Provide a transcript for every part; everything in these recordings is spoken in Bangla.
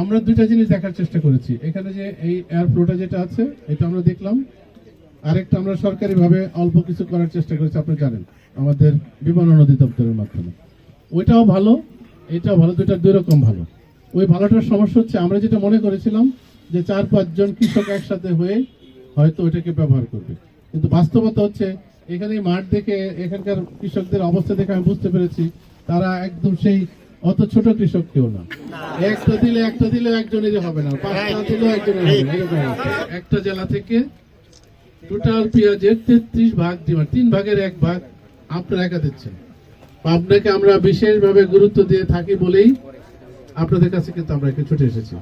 আমরা দুইটা জিনিস দেখার চেষ্টা করেছি। এখানে যে এই এয়ার ফ্লোটা যেটা আছে, এটা আমরা দেখলাম। আরেকটা আমরা সরকারিভাবে অল্প কিছু করার চেষ্টা করেছি, আপনি জানেন, আমাদের বিমানন অধিদপ্তরের মাধ্যমে। ওইটাও ভালো, এটাও ভালো, দুইটা দুই রকম ভালো। ওই ভালোটার সমস্যা হচ্ছে, আমরা যেটা মনে করেছিলাম যে চার পাঁচজন কৃষক একসাথে হয়ে হয়তো ওইটাকে ব্যবহার করবে। কিন্তু বাস্তবতা হচ্ছে এখানে মাঠ দেখে এখানকার কৃষকদের অবস্থা দেখে আমি বুঝতে পেরেছি, তারা একদম সেই অত ছোট কৃষক কেউ না। একটা দিলে একটা দিলে একজনেরই হবে না পাঁচটা দিলেও একজনের হবে না একটা। জেলা থেকে টোটাল পেঁয়াজের তেত্রিশ ভাগ ডিমান্ড তিন ভাগের এক ভাগ আপনারা একা দিচ্ছেন। আপনাকে আমরা বিশেষভাবে গুরুত্ব দিয়ে থাকি বলেই আপনাদের কাছে কিন্তু আমরা একটু ছুটে এসেছি।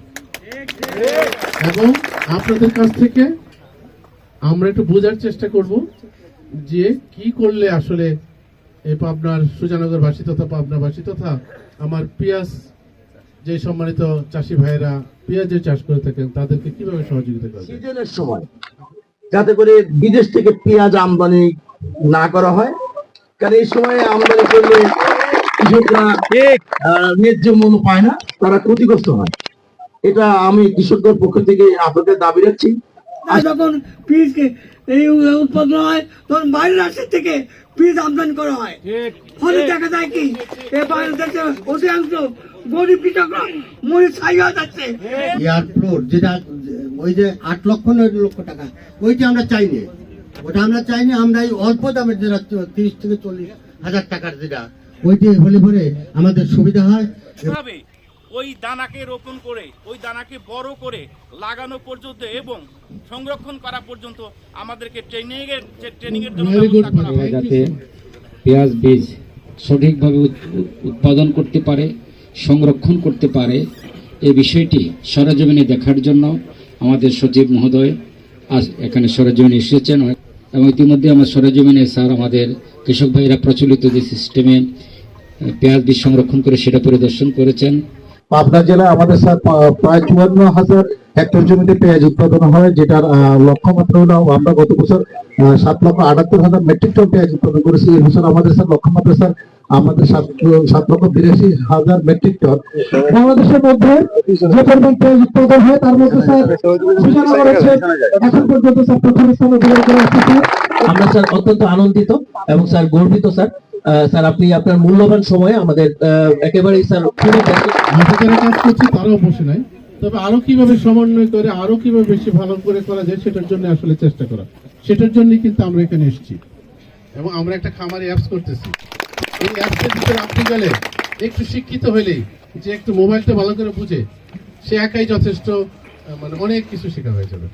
এবং আপনাদের কাছ থেকে আমরা একটু বোঝার চেষ্টা করব যে কি করলে আসলে এই পাবনার সুজানগরবাসী তথা পাবনাবাসী তথা আমার পেঁয়াজ যে সম্মানিত চাষি ভাইয়েরা পেঁয়াজের চাষ করে থাকেন তাদেরকে কীভাবে সহযোগিতা করবে সিজনের সময় যাতে করে বিদেশ থেকে পেঁয়াজ আমদানি না করা হয় কারণ এই সময়ে আমদানি করলে কৃষকরা আহ, ন্যায্য মূল্য পায় না তারা ক্ষতিগ্রস্ত হয়। এটা আমি কৃষকদের পক্ষ থেকে আপনাদের দাবি রাখছি। আর যখন বীজ এই উৎপাদন হয় তখন বাইরের রাষ্ট্রের থেকে বীজ আমদানি করা হয়। ফলে দেখা যায় কি বাংলাদেশের অধিকাংশ গরিব কৃষকরা মরে ছাই হয়ে যাচ্ছে। এয়ারফ্লোর যেটা ওই যে আট লক্ষ নয় লক্ষ টাকা ওইটা আমরা চাইনি। ওটা আমরা চাইনি আমরা এই অল্প দামের যেটা তিরিশ থেকে চল্লিশ হাজার টাকার যেটা ওইটি হলে পরে আমাদের সুবিধা হয়। ওই দানাকে রোপণ করে ওই দানাকে বড় করে লাগানো পর্যন্ত এবং সংরক্ষণ করা পর্যন্ত আমাদেরকে ট্রেনিং এর ট্রেনিং এর জন্য হয়। যাতে পেঁয়াজ বীজ সঠিকভাবে উৎপাদন করতে পারে সংরক্ষণ করতে পারে এই বিষয়টি সরজমিনে দেখার জন্য আমাদের সচিব মহোদয় আজ এখানে সরজমিনে এসেছেন এবং ইতিমধ্যে আমার সরজমিনে স্যার আমাদের কৃষক ভাইরা প্রচলিত যে সিস্টেমে পেঁয়াজ বীজ সংরক্ষণ করে সেটা পরিদর্শন করেছেন পাবনা জেলা আমাদের প্রায় চুয়ান্ন হাজার হেক্টর জমিতে পেঁয়াজ উৎপাদন হয়, যেটার লক্ষ্যমাত্রা হলো আমরা গত বছর সাত লক্ষ আটাত্তর হাজার মেট্রিক টন পেঁয়াজ উৎপাদন করেছি। এই বছর আমাদের স্যার লক্ষ্যমাত্রা স্যার, আমাদের সাত সাত লক্ষ বিরাশি হাজার মেট্রিক টন। বাংলাদেশের মধ্যে যে পরিমাণ পেঁয়াজ উৎপাদন হয়, তার মধ্যে স্যার সুজানগর হচ্ছে এখন পর্যন্ত স্যার প্রথম স্থান অধিকার করে আমরা স্যার অত্যন্ত আনন্দিত এবং স্যার গর্বিত, স্যার। স্যার, আপনি আপনার মূল্যবান সময়ে আমাদের একেবারেই স্যার যারা কাজ করছি, তারাও বসে নাই। তবে আরও কীভাবে সমন্বয় করে, আরও কীভাবে বেশি ভালো করে করা যায়, সেটার জন্য আসলে চেষ্টা করা। সেটার জন্যই কিন্তু আমরা এখানে এসেছি। এবং আমরা একটা খামারি অ্যাপস করতেছি। এই অ্যাপসের ভিতরে আপনি গেলে একটু শিক্ষিত হলেই যে একটু মোবাইলটা ভালো করে বুঝে, সে একাই যথেষ্ট মানে অনেক কিছু শেখা হয়ে যাবে।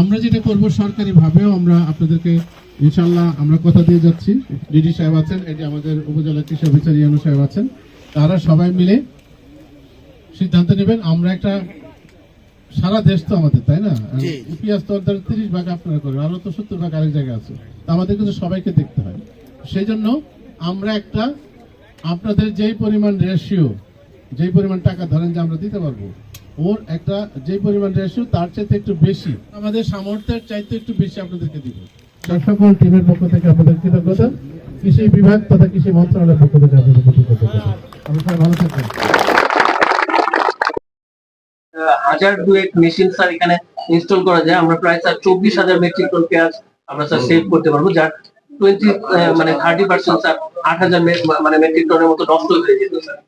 আমরা যেটা করব সরকারি ভাবেও আমরা আপনাদেরকে ইনশাল্লাহ আমরা কথা দিয়ে যাচ্ছি। ডিডি সাহেব আছেন এটি আমাদের উপজেলা কৃষি অফিসার ইয়ানু সাহেব আছেন। তারা সবাই মিলে সিদ্ধান্ত নেবেন। আমরা একটা সারা দেশ তো আমাদের তাই না? ইপিএস তো ধর তিরিশ ভাগ আপনারা করেন আরও তো সত্তর ভাগ আরেক জায়গায় আছে। তো আমাদের কিন্তু সবাইকে দেখতে হয়। সেই জন্য আমরা একটা আপনাদের যেই পরিমাণ রেশিও যেই পরিমাণ টাকা ধরেন যে আমরা দিতে পারব ওর একটা যেই পরিমাণ রেশিও তার চাইতে একটু বেশি। আমাদের সামর্থ্যের চাইতে একটু বেশি আপনাদেরকে দিব। সকল টিমের পক্ষ থেকে আপনাদের কৃতজ্ঞতা। কৃষি বিভাগ তথা কৃষি মন্ত্রণালয়ের পক্ষ থেকে আপনাদের কৃতজ্ঞতা। সবাই ভালো থাকবেন। হাজার দুয়েক মেশিন স্যার এখানে ইনস্টল করা যায়। আমরা প্রায় স্যার চব্বিশ হাজার মেট্রিক টন পেঁয়াজ আমরা স্যার সেভ করতে পারব। যার টোয়েন্টি মানে থার্টি পার্সেন্ট স্যার আট হাজার মানে মেট্রিক টনের মতো নষ্ট হয়ে যেত স্যার